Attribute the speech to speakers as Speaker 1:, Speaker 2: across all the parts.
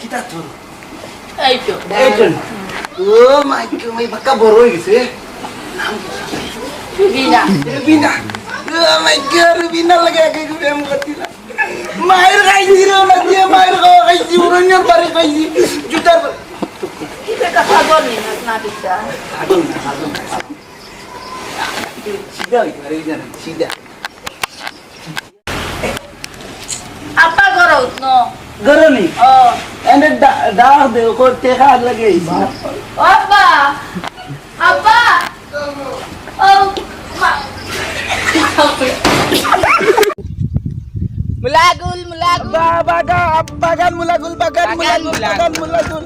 Speaker 1: কিতা তোর
Speaker 2: এই তো
Speaker 1: এইজন ও মাই গড মাই বাক্কা বড় হয়ে গেছে
Speaker 2: বিনা
Speaker 1: Rubina oh my god Rubina লাগে আগে প্রেম করতিলা মায়ের খাইছি রে না দিয়ে মায়ের খাওয়া খাইছি উড়নের বারে খাইছি জুতার বারে
Speaker 2: কিতে কথা বলি না না দিতা
Speaker 1: আগুন না আগুন না সিধা হইতে পারে জানেন সিধা
Speaker 2: আপা ঘর উঠন
Speaker 1: গরনি
Speaker 2: ও
Speaker 1: এনে দাও দে কো টেকা লাগে
Speaker 2: ও আপা আপা ও মা mulagul mulagul
Speaker 1: bagan bagan mulagul bagan
Speaker 2: Bagan
Speaker 1: mulagul
Speaker 2: mulagul.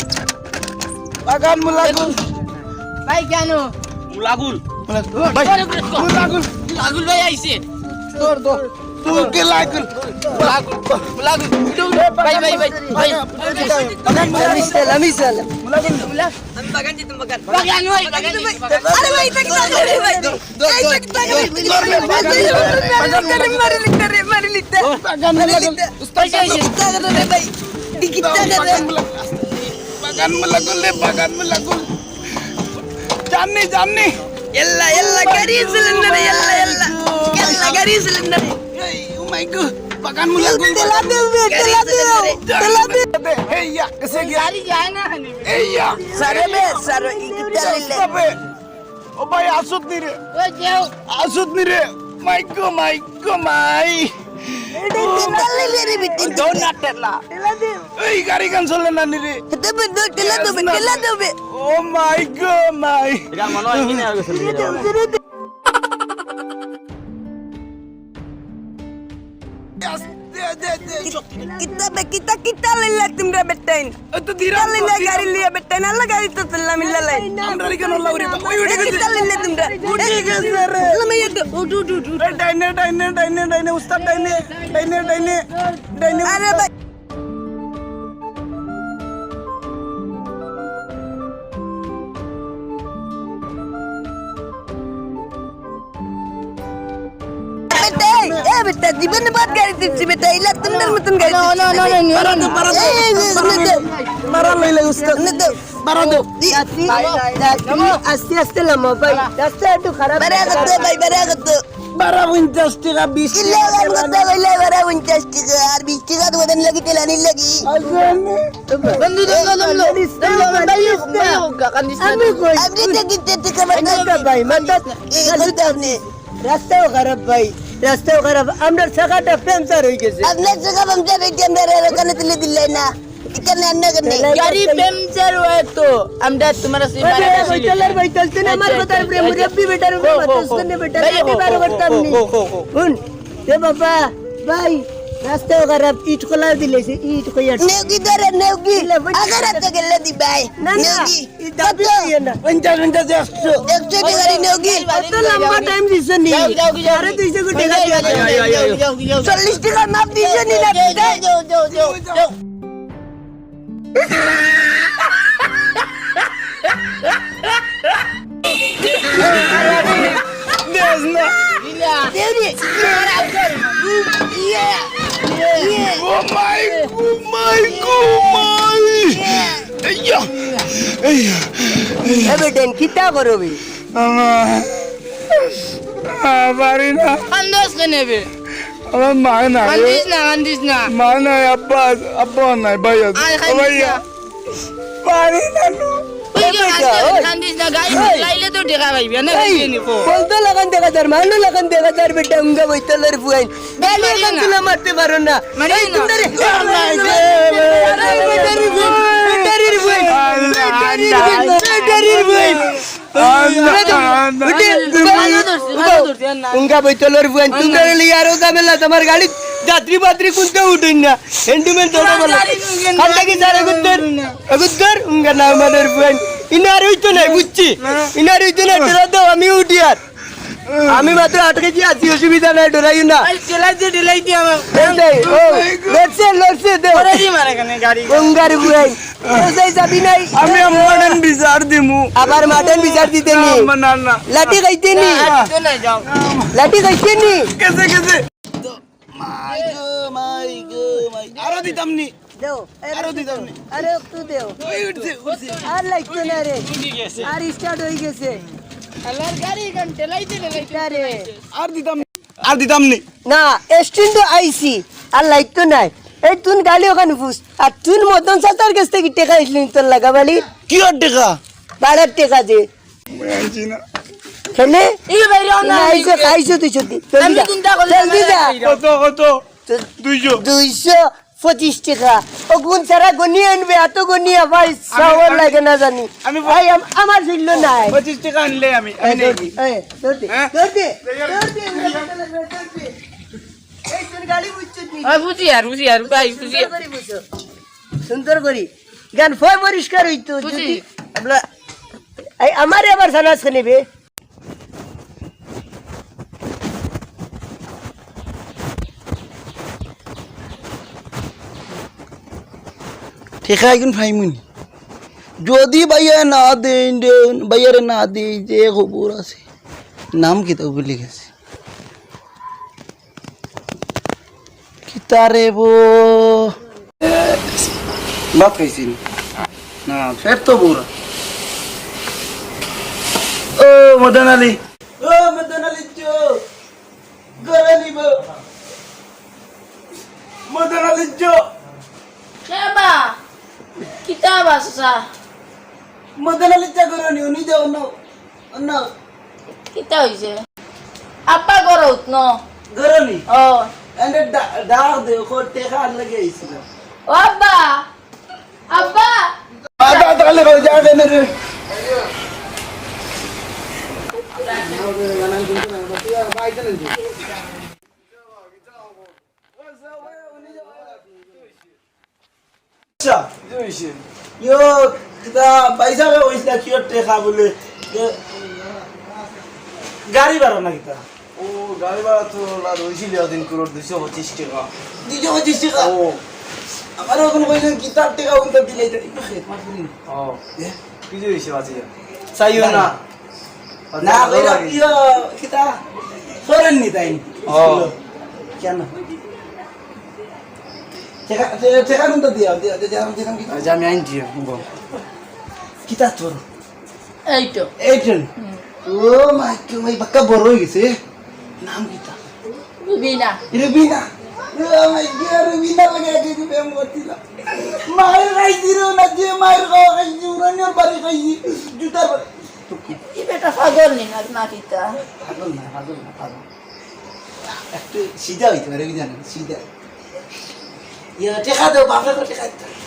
Speaker 1: bagan mulagul bagan mulagul
Speaker 2: ভাই কেন
Speaker 3: মুলাগুল
Speaker 1: ভাই
Speaker 2: mulagul
Speaker 1: mulagul
Speaker 2: mulagul ভাই আইছে
Speaker 1: দor dor पूके लागल लागल
Speaker 2: लागल भाई भाई भाई भाई मिसल
Speaker 1: मिसल मुलागिन
Speaker 4: मुला
Speaker 1: हम
Speaker 2: बगन जी तुम
Speaker 4: बगन बगन भाई अरे भाई तक तक भाई तक तक मर मर लिखते रे मर
Speaker 1: लिखते बगन
Speaker 4: लगल उसका लगल रे भाई
Speaker 1: दिखता
Speaker 4: रे
Speaker 1: बगन में लगल रे बगन में लगल जाननी
Speaker 4: जाननी ಎಲ್ಲ ಎಲ್ಲ ಗರಿ ಸಿಲಿಂಡರ್ ಎಲ್ಲ ಎಲ್ಲ ಎಲ್ಲ ಗರಿ
Speaker 1: cylinder oh my god bagan mulagul
Speaker 4: Teladu, be, teladu, teladu.
Speaker 1: hey ya kese gya
Speaker 2: গাড়ি যায় না হানি
Speaker 1: hey ya
Speaker 4: Sare, be, sare, kita lile.
Speaker 1: Stop it. ও ভাই আসুত নি রে
Speaker 2: ও যেও
Speaker 1: আসুত নি রে মাইকো মাইকো মাই
Speaker 4: Kita lile, re, bitin. kita kita lilla തിമ്ര ബെട്ടൈൻ കിട്ടലില്ല കാര്യമില്ല
Speaker 1: ബെട്ടൈൻ നല്ല കാര്യത്തെല്ലാം ഇല്ലല്ലേ കിട്ടലില്ല തിമ്ര ഉസ്താദ് ഡൈനെ ഡൈനെ ഡൈനെ
Speaker 4: ഡൈനെ ഡൈനെ ഡൈനെ eh gari tipsi betai, lihat tundar mutun gari tipsi. No, no, no, no,
Speaker 1: Parado, parado.
Speaker 4: Eh, nede,
Speaker 1: মারা লইলে উস্তাদ
Speaker 4: nede.
Speaker 1: মারাদো
Speaker 4: Asti, asti, asti lama, baik. Rasta itu kharap. Beragat tu, baik, beragat tu.
Speaker 1: বারা পঞ্চাশ টাকা বিশ
Speaker 4: Gila kan kata wala wala uncas tiga, arbis tiga tu badan lagi telanin lagi.
Speaker 2: বন্ধু দম দম দম bayuk bayuk gak kan di sana
Speaker 4: Abdi tak kita ভাই মান্দাত রাস্তাও খারাপ ভাই রাস্তাও খারাপ আমরা সাকাটা পেন্সার হয়ে গেছে আপনার জায়গা পামচার হয়ে গেছে আমরা এখানে তুলে দিলে না এখানে আন্না কেনে
Speaker 2: গাড়ি পেমচার হয় তো আমরা তোমার সে
Speaker 4: আরে বৈতলার বৈতল তুই আমার কথা প্রেম মুরব্বি বেটার উপর মাতাস করনে বেটার রাস্তাও খারাপ ইট খোলা দিলেছে ইট কইয়া নেউকি ধরে নেউকি আগে রাতে গেলে দি ভাই না না দাবি না।
Speaker 1: পঞ্চাশ পঞ্চাশ একশো।
Speaker 4: একশো টাকারি নেউকি কত লম্বা টাইম দিছে নি?
Speaker 2: যাও, যাও, যাও।
Speaker 4: আরে দুইশো কোটি টাকা দিয়া। চল্লিশ টাকা মাপ দিছে নি না
Speaker 2: যাও, যাও, যাও, যাও, যাও।
Speaker 1: না
Speaker 4: ইয়া ইয়া
Speaker 1: গো মাই গো মাই এইয়া এইয়া
Speaker 4: এবেটেন কিতা করবি
Speaker 1: আমার পারি না
Speaker 2: Kandos ka nebe.
Speaker 1: আমার মা নাই
Speaker 2: Kandis na, kandis na.
Speaker 1: মা নাই আব্বা আব্বা নাই ভাইয়া পারি না
Speaker 4: বলতো লাগান দেখা যার মানো লাগান দেখা যার বেটা উঙ্গা বইতলের ফুয়াইন
Speaker 2: না।
Speaker 4: তুলা মারতে পারো না উঙ্গা ফুয়াইন তোমার গাড়ি যাত্রী বাত্রী কুনতে উঠুন না। হেন্ডুমেন তোড়া বলো। খান্তা কি সারে গুদ্দর গুদ্দর উঙ্গা না আমাদের ফুয়াইন ইনার হইতো নাই বুঝছি? ইনার হইতো না তোরা দাও আমি উঠি আর। আমি মাত্র আটকেছি আছি অসুবিধা নাই ডরাইও না।
Speaker 2: ama.
Speaker 4: এই দেই, লড়ছে লড়ছে দে।
Speaker 2: na
Speaker 4: গঙ্গার বুয়াই সেই যাবি নাই।
Speaker 1: আমি আমার বিচার দিমু।
Speaker 4: আবার মাটন বিচার দিতে নি।
Speaker 1: আমার না না
Speaker 4: লাঠি খাইতে নি. লাঠি খাইতে নি।
Speaker 1: কেসে কেসে মাই গো মাই গো মাই আরও দিতাম নি
Speaker 4: দেও
Speaker 5: আরও দিতাম নি।
Speaker 4: আরে একটু দেও।
Speaker 5: ওই উঠছে উঠছে।
Speaker 4: আর লাগতো না রে। আর স্টার্ট হয়ে গেছে।
Speaker 2: আল্লাহর গাড়ি গান টেলাইতে টেলাইতে
Speaker 4: আরে
Speaker 5: আর দিতাম আর দিতাম নি
Speaker 4: না এস্টিন তো আইসি আর লাগতো নাই। এই তুন গালি ওখানে ফুস। আর তুন মদন সাতার কাছ থেকে টেকা আসলি তোর লাগাবালি
Speaker 5: কি আর টেকা?
Speaker 4: বাড়ার টেকা দে
Speaker 5: আনছি না।
Speaker 2: এই বাইরে
Speaker 4: না। আইসো খাইছো তুই সত্যি
Speaker 2: আমি চিন্তা করলাম?
Speaker 5: কত কত? দুইশো।
Speaker 4: দুইশো। পঁচিশ টাকা। ও গুণ ছাড়া গনিয়ে আনবে এত গনিয়ে ভাই সাওয়ার লাগে না জানি।
Speaker 5: আমি
Speaker 4: ভাই আমার ছিল নাই।
Speaker 5: পঁচিশ টাকা আনলে আমি
Speaker 4: সুন্দর করে গান ফয় পরিষ্কার হইতো। যদি আপনার এই আমারে নেবে
Speaker 5: ঠেকা এখন ফাইমুনি যদি ভাইয়া না দেন ভাইয়ারে না দেই যে খবর আছে নাম কি তো ভুলে গেছে কিতারে বো ভাত খাইছি না ফের তো বুড়া ও মদন আলী ও মদন আলী চো গরে নিব মদন আলী চো
Speaker 2: কেবা কিতাব আসা
Speaker 5: মদন চা নি উনি যাও না না
Speaker 2: কিতা হইছে আব্বা করো ন
Speaker 5: গরে নি
Speaker 2: ও
Speaker 5: এন্ড ডাক দে কো টেকা লাগে আইছিল
Speaker 2: ও আব্বা আব্বা
Speaker 5: তাহলে রে আচ্ছা ইয়ো কিতা পয়সা কে ওইসা কি টেকা বলে গাড়ি বাড়ো না কিতা
Speaker 6: ও গাড়ি ভাড়া তো লাদ হয়েছিল দিন করোড় দুশো পঁচিশ টাকা
Speaker 5: দুইশো পঁচিশ টাকা
Speaker 6: ও
Speaker 5: আমার ওখানে কইলেন কিতার টাকা উল্টা দিলে এটা একটু খেত মাছ দিন
Speaker 6: ও কিছু হয়েছে বাঁচিয়া চাইও না
Speaker 5: না কইরা ইয়ো কিতা করেন নি তাই
Speaker 6: ও।
Speaker 5: কেন টেকা কোনটা দিয়া দিয়া কি
Speaker 6: আজ আমি আনছি গো
Speaker 5: কিতা তোর
Speaker 2: এই তো
Speaker 5: এইটেন ও মাই কি ওই বাক্কা বড় হয়ে গেছে নাম কিতা
Speaker 2: বিনা
Speaker 5: Robina oh my god Robina মায়ের খাইছি রে না যে মায়ের খাওয়া খাইছি উড়ানির বাড়ি খাইছি জুতার বাড়ি
Speaker 2: বেটা পাগল নি না না কিতা
Speaker 5: পাগল না পাগল না পাগল একটু সিধা হইতে পারে বুঝলেন সিধা ইয়া টেকা দাও বাপরে টেকা দিতে হবে।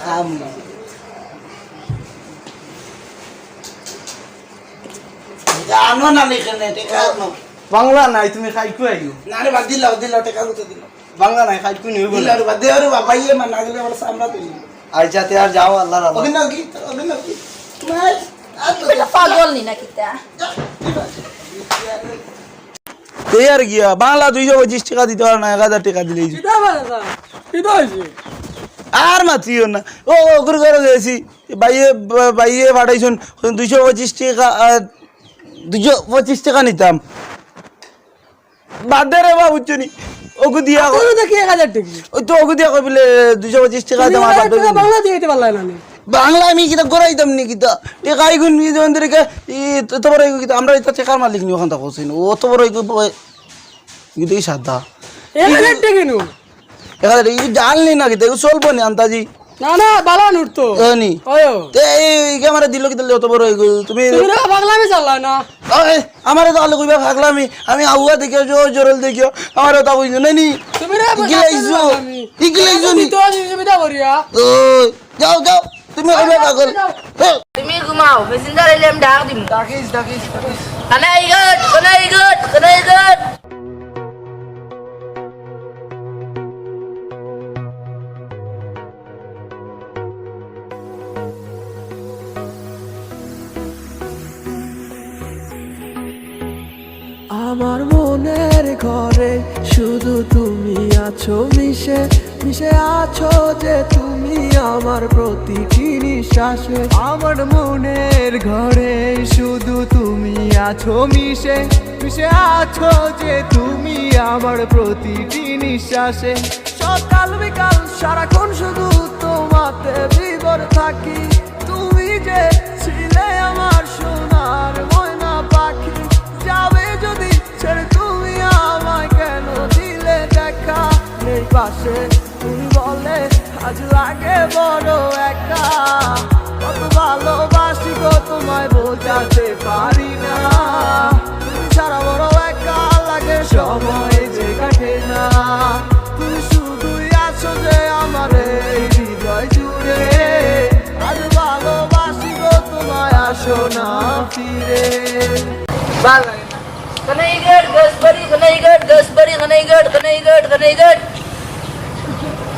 Speaker 5: খাম না জানো না লিখে টেকা আনো।
Speaker 6: বাংলা নাই তুমি খাইকু আইও।
Speaker 5: না রে বাদ দিলাও দিলাও টেকা কোথায় দিলাও।
Speaker 6: বাংলা নাই খাইকু নিও বলে
Speaker 5: দিলাও বাদ দেও রে বাবা ইয়ে মা না গেলে আমার সামলা তুলি
Speaker 6: আজ যাতে আর যাও আল্লাহ রাবা
Speaker 5: অভিনয় কি? অভিনয় কি? মাই আর তো
Speaker 2: পাগল নি না কিতা
Speaker 5: এই আর গিয়া বাংলা দুইশো পঁচিশ টাকা দিতে পারে না এক হাজার টাকা দিলেই আর মাত্রিও না। ও ওগুলো করে গেছি। বাইয়ে বাইয়ে পাঠাইছুন দুইশো পঁচিশ টাকা দুইশো পঁচিশ টাকা নিতাম। বাদ দে রে বাবু চুনি ওগু দিয়া
Speaker 4: দেখি এক হাজার টাকা।
Speaker 5: ওই তো ওগু দিয়া কই বলে দুইশো পঁচিশ টাকা।
Speaker 4: বাংলা দিয়ে দিতে না
Speaker 5: বাংলা আমি কিতা করাইতাম নি কিতা টেকা আইগুন নি যেমন দিকে ই তো বড় কিতা আমরা এটা টেকার মালিক নি ওখান থেকে কোসিন ও তো বড় কিন্তু এই সাদা।
Speaker 4: নু
Speaker 5: এখানে এই জানলি না কিতা চলবো নি আন্তাজি
Speaker 4: না না বালা নুট তো।
Speaker 5: নি।
Speaker 4: ওয়ো।
Speaker 5: তে এই ক্যামেরা দিল কি দিলে অত বড় হয়ে গেল তুমি
Speaker 4: তুমি না বাংলামে চাল্লা না?
Speaker 5: আমারে তো আলো কইবা থাকলামি আমি আউয়া দেখিও জো জরল দেখিও। আমারে তো কইছো না নি।
Speaker 4: তুমি রে
Speaker 5: ইগলাইছো। ইগলাইছো নি।
Speaker 4: তো সুবিধা করিয়া
Speaker 5: ওই যাও যাও। তুমি কইবা পাগল। এই,
Speaker 2: তুমি ঘুমাও মেসেঞ্জার এলে আমি ডাক দিম।
Speaker 6: ডাকিস ডাকিস ডাকিস।
Speaker 2: কানা ইগট কানা ইগট কানা ইগট
Speaker 4: আমার মনের
Speaker 7: ঘরে শুধু তুমি আছো মিশে। মিশে আছো যে তুমি আমার প্রতিটি নিঃশ্বাসে। আমার মনের ঘরে শুধু তুমি আছো মিশে। মিশে আছো যে তুমি আমার প্রতিটি নিঃশ্বাসে। সকাল বিকাল, সারাক্ষণ শুধু তোমাতে বিবর থাকি। তুমি যে ছিলে আমার সোনার ময়না পাখি। যাবে যদি ছেড়ে তুমি আমায় কেন দিলে দেখা? নেই পাশে তুমি বলে আজ লাগে বড় একা। কত ভালোবাসি গো তোমায় বোঝাতে পারি না। তুমি সারা বড় একা লাগে সময় যে কাটে না। তুমি শুধুই আছো যে আমার হৃদয় জুড়ে। আজ ভালোবাসি গো তোমায় আসো না ফিরে।
Speaker 2: Kanaigat, Gasbari, Kanaigat, Gasbari, Kanaigat, Kanaigat, Kanaigat. Ay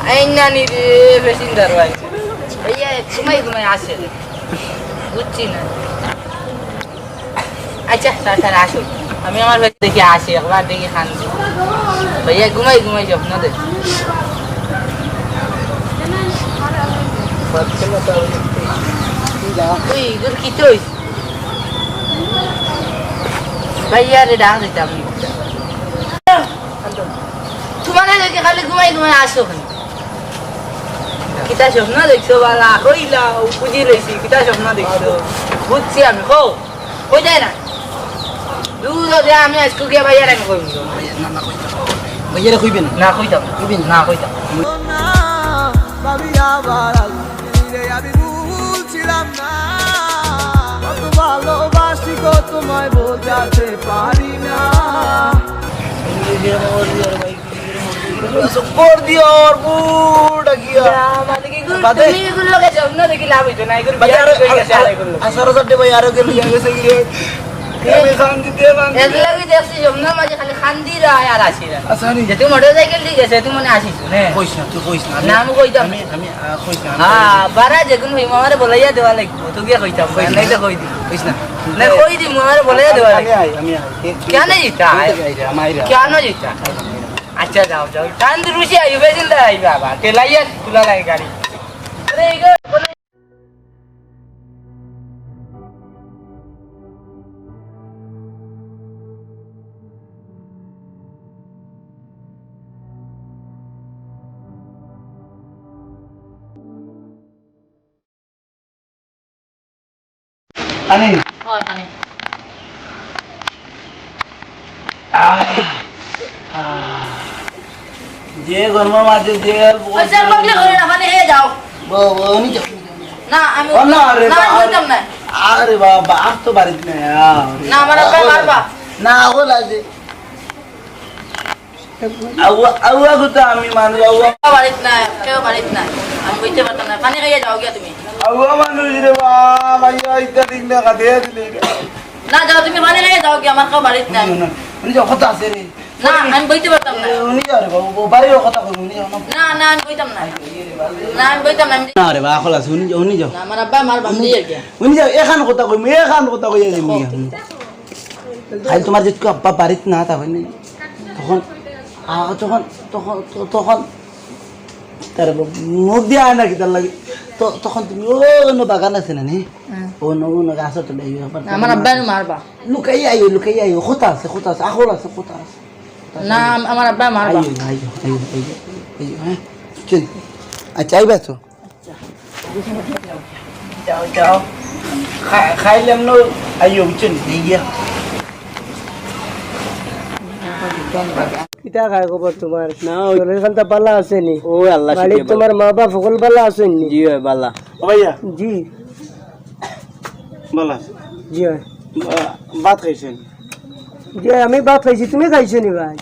Speaker 2: না নি রে প্যাসেঞ্জার ভাই ভাইয়া ঘুমাই ঘুমাই আসে বুঝছি না আচ্ছা তাড়াতাড়ি আসো আমি আমার ভাই দেখি আসি একবার দেখি খান ভাইয়া ঘুমাই ঘুমাই স্বপ্ন দেখ তুই তোর কি চইস ভাইয়া রে ডাক দিতাম তোমার দেখে খালি ঘুমাই ঘুমাই আসো খালি কিতা স্বপ্ন দেখছ বালা কইলা বুঝি লইছি কিতা স্বপ্ন দেখছ বুঝছি আমি কো কই যায় না দুধ দে আমি আজকে গিয়ে ভাইয়ার আমি কইব
Speaker 5: ভাইয়ারা কইবেন
Speaker 2: না কইতাম কইবেন না কইতাম
Speaker 7: ভালোবাসি গো তোমায় বোঝাতে পারি না
Speaker 5: দিও বাদে।
Speaker 2: এগুলো কে স্বপ্ন দেখি লাভ হইতো না এগুলো বিয়া
Speaker 5: আরও
Speaker 2: করে গেছে আর এগুলো।
Speaker 5: আসার সাথে ভাই আরও গেল গেছে
Speaker 2: কি না। নে
Speaker 5: না। না।
Speaker 2: না
Speaker 5: না
Speaker 2: কই
Speaker 5: না।
Speaker 2: না কই আচ্ছা যাও যাও। টান রুশি আইবে দা আইবে তেলাইয়া তুলা লাগে গাড়ি। আরে এইগো
Speaker 5: আনি যে গরমের মাঝে যে
Speaker 2: আচ্ছা পাগলে করে না মানে এ যাও
Speaker 5: উনি যাও
Speaker 2: না আমি
Speaker 5: না
Speaker 2: না
Speaker 5: বাবা।
Speaker 2: কইতাম না।
Speaker 5: আরে বাবা আর তো বাড়িতে নেই
Speaker 2: না আমার আব্বা
Speaker 5: না ওল আছে আউয়া আউয়া তো আমি মানুষ আউয়া।
Speaker 2: না কেউ বাড়িত না আমি কইতে পারতাম না। পানি খাইয়া যাও গিয়া তুমি।
Speaker 5: আউয়া মানুষ রে বাবা না কাটে দিলে।
Speaker 2: না যাও তুমি পানি খাইয়া যাও গিয়া আমার কেউ বাড়িত না
Speaker 5: উনি কথা আছে রে।
Speaker 2: না আমি কইতে পারতাম না।
Speaker 5: উনি যাও রে বাবু বাড়ির কথা কই উনি না
Speaker 2: না না আমি কইতাম না। না আমি কইতাম না আমি-
Speaker 5: না রে বাবা খলাস উনি যাও উনি যাও
Speaker 2: আমার আব্বা মার বান্ধি গিয়া
Speaker 5: উনি যাও এখান কথা কই এখান কথা কই যাই মিয়া খালি তোমার যে আব্বা বাড়িত না তা হয়নি তখন তখন তখন তখন তার মুখ দিয়া আয় না কি তার লাগে তো তখন তুমি অন্য বাগান আছে না নি ও অন্য গাছ
Speaker 2: আমার আব্বা মারবা
Speaker 5: লুকাই আইও লুকাই আইও আছে কথা আছে আখল আছে
Speaker 2: না আমার আব্বা মারবা
Speaker 5: আইও আইও আইও আইও আইও হ্যাঁ চল আচ্ছা আইবা তো। যাও যাও। খাইলাম ন আইও চল এই গিয়া।
Speaker 4: কিতা খায় খবর তোমার? না খানটা পালা আছে নি।
Speaker 8: ও আল্লাহ
Speaker 4: বাড়ির তোমার মা বাপ সকল পালা আছেন নি?
Speaker 8: জি হয় বালা।
Speaker 5: ও ভাইয়া।
Speaker 4: জি।
Speaker 5: বলা
Speaker 4: জি হয়।
Speaker 5: ভাত খাইছেন?
Speaker 4: জি আমি ভাত খাইছি তুমি খাইছো নি ভাই?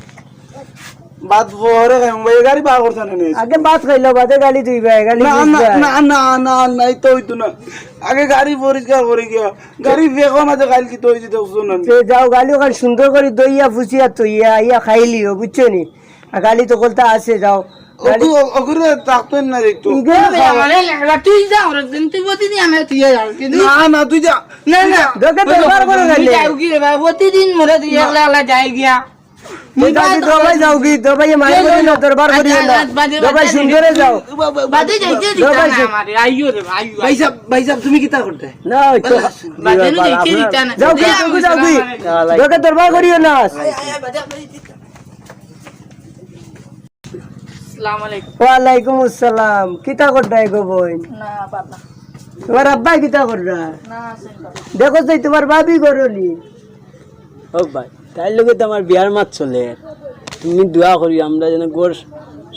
Speaker 5: ভাত পরে খাইম ভাই গাড়ি বার করছেন না?
Speaker 4: আগে ভাত খাইলো বাদে গালি দিবা গালি
Speaker 5: না না। না না না নাই তো হইতো না। আগে গাড়ি পরিষ্কার করে গিয়া গাড়ি বেগো না যে গাইল কি তো হইছে দেখছ না
Speaker 4: সে যাও গালি ওখানে সুন্দর করে দইয়া ফুসিয়া তৈয়া ইয়া খাইলিও বুঝছ নি? গালি তো কলতা আছে যাও। গালি
Speaker 2: প্রতিদিন আমি তুই
Speaker 5: না না তুই যা।
Speaker 2: না না।
Speaker 4: তোকে ব্যবহার করে গালি
Speaker 2: যাও কি রে ভাই প্রতিদিন মোরে তুই যাই গিয়া।
Speaker 4: দাদি দবাই যাও কি দবাই মারি করি না দরবার করিও না। দবাই সুন্দরে যাও।
Speaker 2: বাদে যাইতে দিতা না আমারে আইও রে আইও
Speaker 1: ভাই সাহেব ভাই সাহেব তুমি কিতা করতে?
Speaker 4: না ওই তো
Speaker 2: বাদে যাইতে দিতা না
Speaker 4: যাও কি তুমি যাও কি দোকে দরবার করিও না।
Speaker 2: আসসালামু আলাইকুম
Speaker 4: ওয়ালাইকুম আসসালাম। কিতা করতাই গো বোন?
Speaker 2: না বাবা।
Speaker 4: তোমার আব্বাই কিতা কররা
Speaker 2: না
Speaker 4: দেখো তাই তোমার বাবি করলি
Speaker 9: ও ভাই। তাই লগে তো আমার বিয়ার মাত চলে। তুমি দোয়া করি আমরা যেন গোর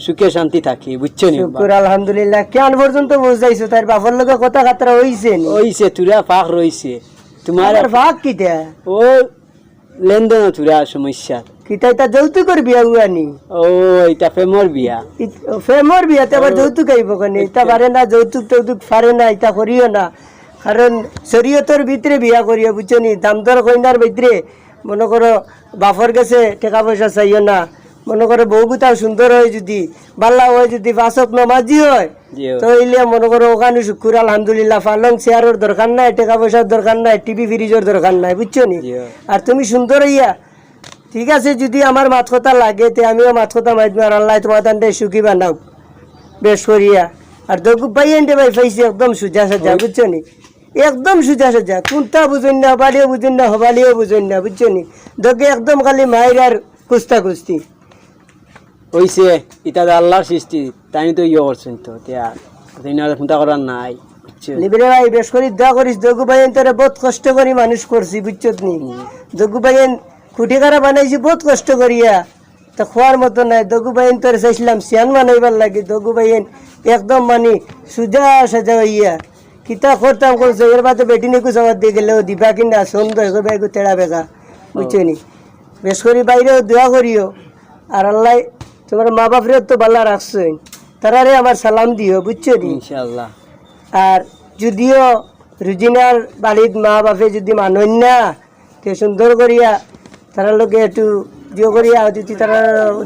Speaker 9: সুখে শান্তি থাকি বুঝছ নি?
Speaker 4: শুকুর আলহামদুলিল্লাহ। কেন পর্যন্ত বুঝাইছো তার বাপর লগে কথা কাতরা হইছে নি?
Speaker 9: ওইছে তুরা ফাঁক রইছে। তোমার
Speaker 4: আমার ভাগ কিতা
Speaker 9: ও লেনদেন তুরা সমস্যা।
Speaker 4: কিতা এটা যৌতুকর বিয়া উয়ানি
Speaker 9: ও এটা প্রেমর বিয়া।
Speaker 4: ফেমর বিয়াতে আবার যৌতুক আইব কেন? ইটা পারে না যৌতুক টৌতুক পারে না ইটা করিও না। কারণ শরীয়তর ভিতরে বিয়া করিও বুঝছ নি? দাম দর কইনার ভিতরে মনে করো বাফর গেছে টাকা পয়সা চাইও না। মনে করো বউ গুতাও সুন্দর হয় যদি বাল্লা হয় যদি বাসক নমাজি হয়। তো ইলিয়া মনে করো ওখানে শুকুর আলহামদুলিল্লাহ পালং চেয়ারের দরকার নাই টাকা পয়সার দরকার নাই টিভি ফ্রিজের দরকার নাই বুঝছ নি? আর তুমি সুন্দর হইয়া ঠিক আছে যদি আমার মাত কথা লাগে তে আমিও মাত কথা মাইতমি আর আল্লাহ তোমার তান্ডে সুখী বানাও। বেশ করিয়া। আর দগু ভাই পাইছি একদম সুজা সাজা বুঝছ নি? একদম সুজা সাজা। কোনটা বুঝুন না হবালিও বুঝুন না হবালিও বুঝুন না বুঝছ নি? দগে একদম খালি মায়ের আর কুস্তা কুস্তি।
Speaker 9: হইছে এটা তো আল্লাহর সৃষ্টি তাই তো ইয়ে করছেন তো চিন্তা করার নাই
Speaker 4: লিবিরে ভাই বেশ করি দোয়া করিস দগু ভাই তোরে বহুত কষ্ট করি মানুষ করছি বুঝছ নি? দগু ভাই খুঁটি কারা বানাইছি বহুত কষ্ট করিয়া। তা খোয়ার মতো নাই দগু ভাই তোর চাইছিলাম সিয়ান বানাইবার লাগে দগু ভাই একদম মানে সুজা সাজা হইয়া। কিতা করতাম করছ এর বাদে বেটি নিকু সবার দিয়ে গেলেও দিবা কিনা সুন্দর এগো বেগু তেড়া বেগা বুঝছ নি? বেশ করি বাইরেও দোয়া করিও আর আল্লাহ তোমার মা বাপরেও তো বালা রাখছো তারারে আমার সালাম দিও বুঝছ নি?
Speaker 9: ইনশাআল্লাহ।
Speaker 4: আর যদিও রুজিনার বাড়ির মা বাপে যদি মানন না তে সুন্দর করিয়া তারা লোকে একটু জিও করিয়া যদি তারা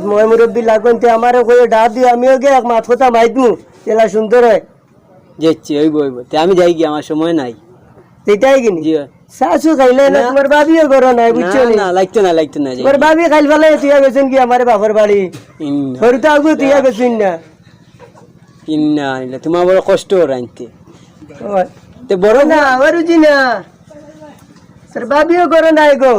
Speaker 4: ময় মুরব্বী লাগন তে আমারও করে ডাক দিও আমিও গে কথা মাইতমু জেলা সুন্দর হয়।
Speaker 9: যাচ্ছি ওইব তে আমি যাই কি আমার সময় নাই।
Speaker 4: সেটাই কিনি
Speaker 9: জি।
Speaker 4: শাশু খাইলে না তোমার বাবিও করো নাই বুঝছ না
Speaker 9: লাগতো না লাগতো না
Speaker 4: তোমার বাবি খাইল ফেলে তুইয়া গেছেন কি আমার বাপর বাড়ি। সরুতে আগু তুইয়া গেছিন না।
Speaker 9: ইন্না তোমার বড় কষ্ট ওর আনতে।
Speaker 4: ওই।
Speaker 9: তে বড়
Speaker 4: না আমার না। তোর বাবিও করো নাই গো।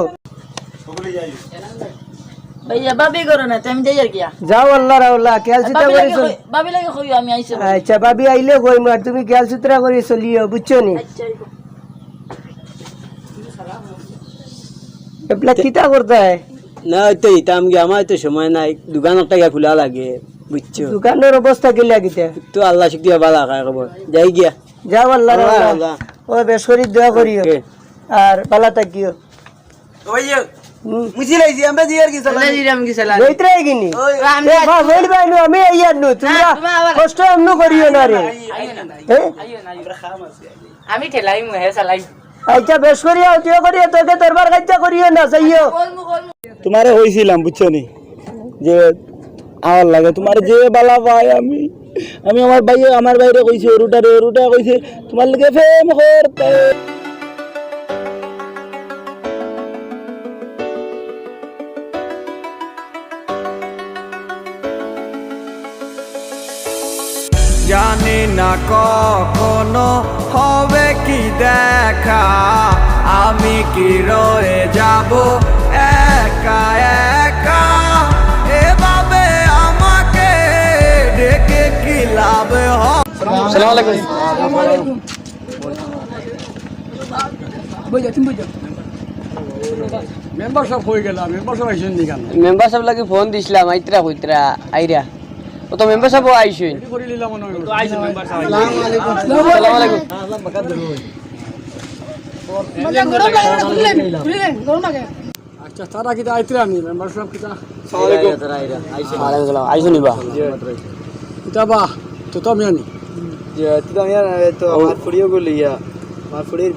Speaker 2: ভাইয়া বাবি করো না তুমি যাই আর কিয়া
Speaker 4: যাও আল্লাহ রাউল্লাহ খেয়াল চিন্তা
Speaker 2: বাবি লাগে
Speaker 4: করিস
Speaker 2: কই- বাবি লাগে কই আমি আইছি
Speaker 4: আচ্ছা ভাবি আইলে কই মার তুমি খেয়াল সুতরা করে চলিও বুঝছ নি? এগুলা কিতা করতে? হয়
Speaker 9: না তো ইতাম গিয়ে আমার তো সময় নাই। দোকান একটা গিয়া খোলা লাগে বুঝছ?
Speaker 4: দোকানের অবস্থা কিলা কিতা
Speaker 9: তো আল্লাহ শিখ দিয়া ভালো খায় খবর যাই গিয়া।
Speaker 4: যাও আল্লাহ রাউল্লাহ ও বেশ করি দোয়া করিও. আর পালা থাকিও
Speaker 1: ওই যে মুছিলাইছি আমরা জিয়ার
Speaker 4: বা বল আমি আইয়ার নু তোমরা কষ্ট আমনু করিও না রে হ্যাঁ?
Speaker 2: আমি ঠেলাই মুহে চালাই
Speaker 4: আচ্ছা বেশ করিয়া তুই করিয়া তোকে দরবার কাজটা করিও না যাইও
Speaker 1: তোমারে হইছিলাম বুঝছ নি যে আমার লাগে তোমার যে বালা পাই আমি আমি আমার ভাই আমার বাইরে কইছে ওরুটা রে ওরুটা কইছে তোমার লাগে ফেম করতে
Speaker 10: জানি না কখনো হবে কি দেখা। আমি কি রয়ে যাব একা একা? এভাবে আমাকে ডেকে কি লাভ হবে
Speaker 9: মেম্বার সাহেব লাগি ফোন দিছিলাম আইতরা কইতরা আইরা। ও তো মেম্বার সাহেব আইছুন আসসালামু আলাইকুম।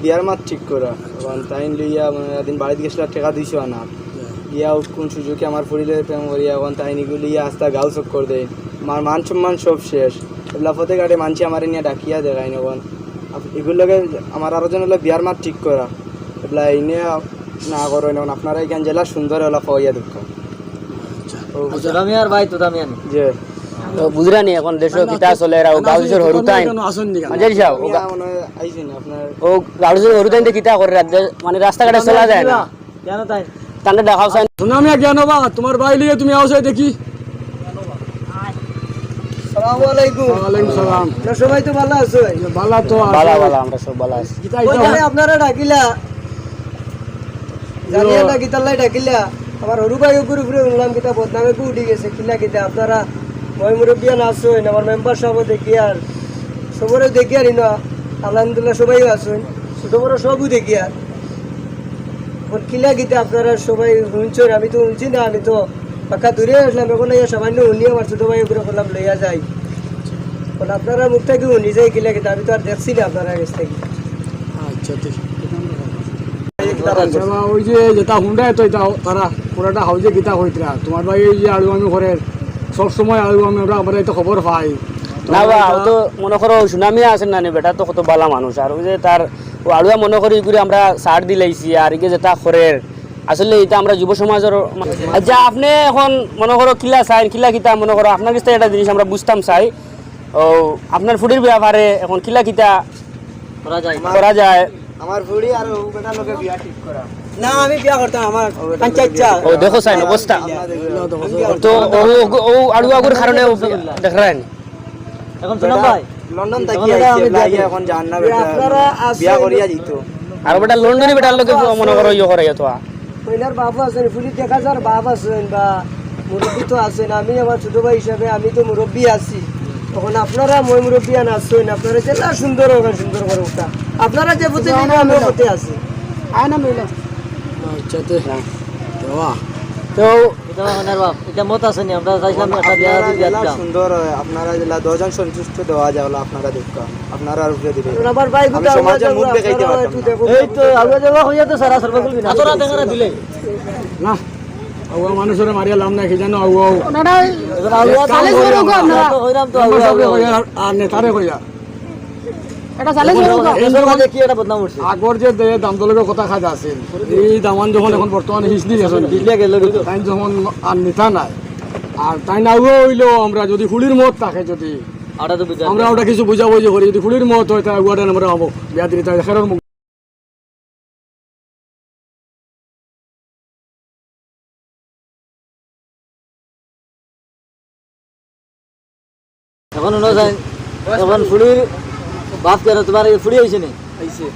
Speaker 6: বিয়ার মাত ঠিক করা এবং তাই লইয়া একদিন বাড়িতে গেছিলাম টাকা দুইশো আনা ইয়া কোন সুযোগে আমার ফুড়িলে প্রেম করিয়া এখন তাই নিগুলো লইয়া আস্তা গাও চক্কর দেয় আমার মান সম্মান সব শেষ। এগুলা ফতে ঘাটে মানছি আমার নিয়ে ডাকিয়া দেখাই নখন এগুলোকে আমার আরও জন হলো বিয়ার মাত ঠিক করা। এগুলা এনে না করো এখন আপনারা এখান জেলা সুন্দর হলো পাইয়া দুঃখ।
Speaker 4: ভাই
Speaker 8: বুঝরানি এখন দেশ কিতা চলে আর হরুতাইন মাঝে যাও ও কিতা করে মানে রাস্তাঘাটে চলা যায় না?
Speaker 4: কেন তাই
Speaker 8: দেখাও
Speaker 10: জ্ঞান বা তোমার ভাই লিয়ে তুমি দেখি।
Speaker 4: আলাইকুম।
Speaker 10: সালাম।
Speaker 4: সবাই তো ভালো আছো?
Speaker 10: বালা তো আছে।
Speaker 8: বালা বালা আমরা সব বালা আছি।
Speaker 10: কিতা
Speaker 4: ওই
Speaker 10: ইতা
Speaker 4: যে আপনারা ডাকিলা। জানিয়ে না কিতাল্লাই ডাকিলা। আমার হরু ভাই উপরে উপরে উনলাম কিতা বদনামে কু উঠি গেছে কিলা কিতা আপনারা মই মুরব্বিয়ান আসুন আমার মেম্বার সব দেখি আর সবরে দেখি আর ইনা। আলহামদুলিল্লাহ সবাই আসুন ছোট বড় সবও দেখি আর। কিলা কিতা আপনারা সবাই শুনছেন আমি তো শুনছি না আমি তো পাক্কা দূরে আসলাম এখন এই সামান্য উনি আমার ছোট ভাই উপরে বললাম লইয়া যাই এখন আপনারা মুখ থেকে উনি যাই কিলা কিতা আমি তো আর দেখছি না আপনারা কাছ থেকে।
Speaker 10: আচ্ছা ঠিক। আচ্ছা, ওই যে যেটা হুন্ডায় তো এটা তারা পুরাটা হাউজে গীতা হইতরা। তোমার ভাই এই যে আলু আমি করে সব সময় আলু আমি ওরা আমরা তো খবর পাই।
Speaker 8: না বা ও তো মনে করো সুনামি আছে না বেটা তো কত বালা মানুষ। আর ওই যে তার ও আলুয়া মনে করি করে আমরা সার দিলাইছি আর এই যেটা করে আসলে এটা আমরা যুব সমাজের আচ্ছা আপনি এখন মনে করো কিলা চাই কিলা কিতা মনে করো আপনার কাছে একটা জিনিস আমরা বুঝতাম চাই। ও আপনার ফুডির ব্যাপারে এখন কিলা কিতা
Speaker 4: করা যায়?
Speaker 8: করা যায়?
Speaker 6: আমার ফুড়ি আর ও লোকে বিয়া ঠিক করা।
Speaker 4: না আমি বিয়া করতাম আমার
Speaker 8: ও দেখো চাই অবস্থা। তো ও ও আলুয়াগুর কারণে দেখ রাখেন
Speaker 4: এখন শোনাম ভাই।
Speaker 6: লন্ডন
Speaker 4: তখন এটা আমি
Speaker 6: আইছে
Speaker 4: দেখি।
Speaker 6: এখন জান বেটা বিয়া করিয়া দিত।
Speaker 8: আর বেটা লন্ডনে বেটার লোকে মনে করো ইয়ে করে তো
Speaker 4: কইনার বাবু আছেন ফুলি দেখা যার বাপ আছেন বা মুরব্বী তো আছেন আমি আমার ছোটো ভাই হিসাবে আমি তো মুরব্বী আছি। তখন আপনারা মই মুরব্বিয়ান আছেন আপনারা জেলা সুন্দর হবে সুন্দর করে ওটা আপনারা যে পথে আছি আয় না আছি
Speaker 10: আচ্ছা তো দেওয়া
Speaker 8: তো
Speaker 4: এটা ওনার বাপ এটা মত আছে নি? আমরা চাইছিলাম একটা বিয়া
Speaker 6: জেলা সুন্দর আপনারা জেলা দশজন সন্তুষ্ট দেওয়া যায় বলে আপনারা দেখা আপনারা আর উপরে দিবে।
Speaker 4: আমার ভাই
Speaker 6: আমি সমাজের মুখ দেখাইতে পারতাম
Speaker 4: এই তো আগে যাওয়া হইয়া তো সারা সর্ব করবি আতরা দেখা দিলে।
Speaker 10: না আগুয়া মানুষের মারিয়া লাভ নাই কি জানো
Speaker 4: তো
Speaker 10: আমরা সবে কইয়া আর নেতারে কইয়া
Speaker 4: দেখি এটা বদনাম উঠছে
Speaker 10: আগর যে দে দাম দলের কথা খাজা আছিল এই দামান যখন এখন বর্তমানে হিসলি গেছে
Speaker 4: দিলে গেল
Speaker 10: তাই যখন আর নেতা নাই আর তাই না হইলেও আমরা যদি ফুলির মত থাকে যদি আমরা ওটা কিছু বুঝাবুঝি করি যদি ফুলির মত হয় তাই আগুয়াটা আমরা হব। বিয়া দিলে তাই খেরর মুখ
Speaker 4: এখন যাই এখন ফুলির বাপ কেন তোমার এই ফুলি হইছে নি?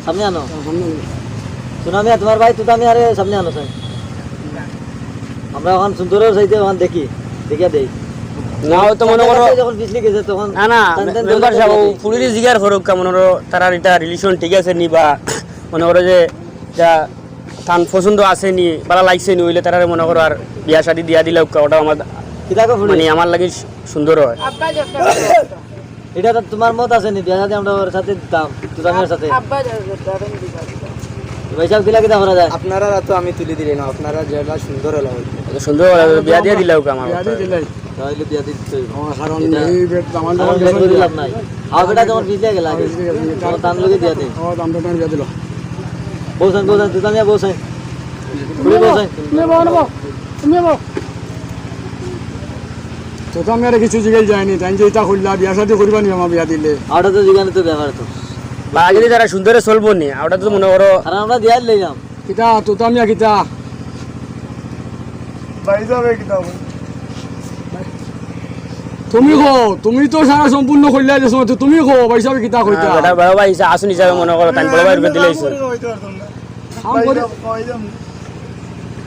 Speaker 4: সামনে আনো। সুনামি তোমার ভাই তো আমি আরে সামনে আনো চাই আমরা এখন সুন্দরের চাইতে এখন দেখি দেখিয়া দেই।
Speaker 8: না তো মনে করো
Speaker 4: যখন পিছলি গেছে তখন
Speaker 8: না না মেম্বার সাহেব। জিগার মনে তারা এটা রিলেশন ঠিক আছে নি বা মনে করো যে পছন্দ আছে নি বালা লাগছে নি হইলে তারা মনে করো আর বিয়া শাদি দিয়া দিলে ওটা আমার মানে আমার লাগে সুন্দর হয়।
Speaker 4: এটা তো তোমার মত আছে নি বিয়া সাথে আমরা ওর সাথে দিতাম তুতামের সাথে। পয়সা কিতা করা যায়?
Speaker 6: আপনারা তো আমি তুলে দিলে না আপনারা জেলা সুন্দর হলো।
Speaker 8: সুন্দর বিয়া দিয়া দিলে ওকে
Speaker 10: বিয়া দিয়ে দিলে।
Speaker 4: তাহলে বিয়া দিতে
Speaker 10: আমার কারণ এই বে-
Speaker 4: আমার
Speaker 10: যখন
Speaker 4: বিয়া লাভ নাই। আর বেটা যখন পিছলে গেল আগে। তখন তান লগে দিয়া দে
Speaker 10: ও দাম বিয়া দিল তো তো আমি আর কিছু জিগাই যায়নি তাই যে এটা খুললা বিয়া শাদি করিবা নি আমার বিয়া দিলে।
Speaker 4: আটা তো জিগানে তো ব্যাপার তো।
Speaker 8: সুন্দরে চলবো নি ওটা তো মনে করো
Speaker 4: আর আমরা দিয়া লইলাম।
Speaker 10: কিতা তো তো আমি আর কিতা। তুমি কো তুমি তো সারা সম্পূর্ণ কইলা যে সময় তুমি কো পয়সা কিতা কইতা।
Speaker 8: বড় ভাই আসুন হিসাবে মনে করো তাই বড় ভাই রূপে দিলে।
Speaker 10: আম করে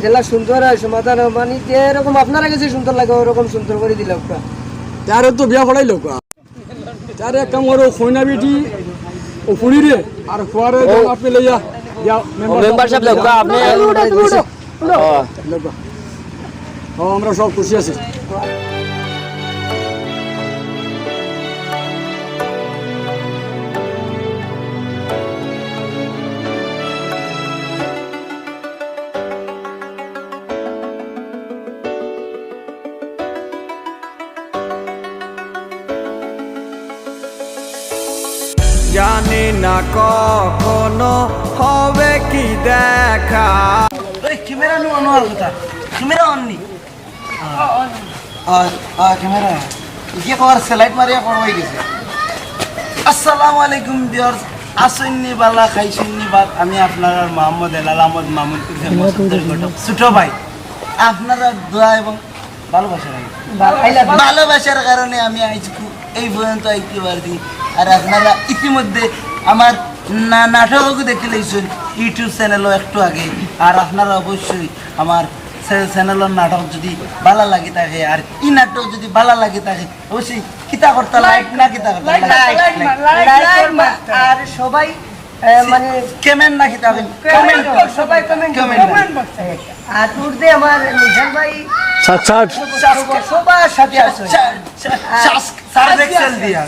Speaker 4: জেলা সুন্দর হয় সমাধান হয়। মানে যেরকম আপনারা কাছে সুন্দর লাগে ওরকম সুন্দর করে দিলাম
Speaker 10: তার তো বিয়া করাই লোক তার এক কাম করো খৈনা বেটি ও ফুড়িরে আর খোয়ারে আপনি লইয়া
Speaker 8: মেম্বারশিপ লোক আপনি ও।
Speaker 10: আমরা সব খুশি আছি।
Speaker 7: না কখনো হবে কি দেখা?
Speaker 5: ক্যামেরা নো অন হওয়ার ক্যামেরা অন নি। আ ক্যামেরা। ইকে কবার স্লাইড মারিয়া করবাই গেছে। আসসালামু আলাইকুম ভিউয়ার্স আসুননি বালা খাইছুননি বাদ। আমি আপনার মোহাম্মদ এলাল আহমদ মামুন ছোট ভাই আপনারা দোয়া এবং ভালোবাসার ভালোবাসার কারণে আমি আজ খুব- এই পর্যন্ত আইতে পারছি আর আপনারা ইতিমধ্যে আমার নাটক দেখে লইছেন ইউটিউব চ্যানেলও একটু আগে। আর আপনারা অবশ্যই আমার চ্যানেলের নাটক যদি ভালো লাগে থাকে আর ই নাটক যদি ভালো লাগে থাকে অবশ্যই কিতা করতে লাইক না কিতা করতে
Speaker 4: আর সবাই মানে
Speaker 5: কেমেন না কিতা কমেন্ট
Speaker 4: সবাই কমেন্ট
Speaker 5: কমেন্ট
Speaker 4: আর উর্দে আমার নিশান ভাই
Speaker 10: সাত সাত
Speaker 4: সবার সাথে আছে।
Speaker 5: সার্ভ এক্সেল দিয়া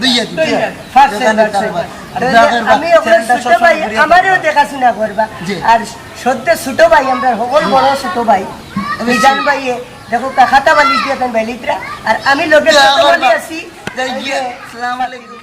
Speaker 5: দুইয়া দুইয়া
Speaker 4: আমি ওখানে ছোট ভাই আমারও দেখাশোনা করবা। আর সদ্য ছোট ভাই আমরা সকল বড় ছোট ভাই মিজান ভাই দেখো খাতা বালিশ দিয়ে বেলিতরা। আর আমি লোকের আছি।
Speaker 5: আসসালামু আলাইকুম।